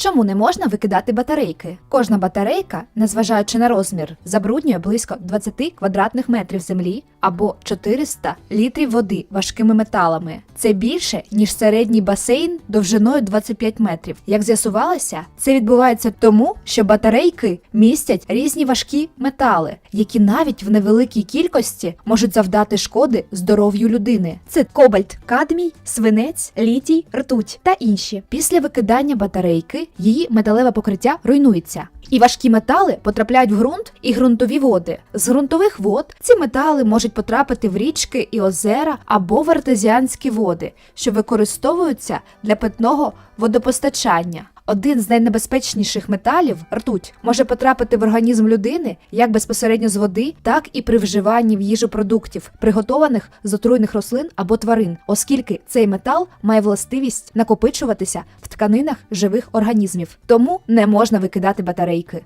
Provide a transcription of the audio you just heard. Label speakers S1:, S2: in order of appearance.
S1: Чому не можна викидати батарейки? Кожна батарейка, незважаючи на розмір, забруднює близько 20 квадратних метрів землі або 400 літрів води важкими металами. Це більше ніж середній басейн довжиною 25 метрів. Як з'ясувалося, це відбувається тому, що батарейки містять різні важкі метали, які навіть в невеликій кількості можуть завдати шкоди здоров'ю людини. Це кобальт, кадмій, свинець, літій, ртуть та інші. Після викидання батарейки її металеве покриття руйнується. І важкі метали потрапляють в ґрунт і ґрунтові води. З ґрунтових вод ці метали можуть потрапити в річки і озера або в артезіанські води, що використовуються для питного водопостачання. Один з найнебезпечніших металів ртуть може потрапити в організм людини як безпосередньо з води, так і при вживанні в їжу продуктів, приготованих з отруйних рослин або тварин, оскільки цей метал має властивість накопичуватися в тканинах живих організмів. Тому не можна викидати батарейки.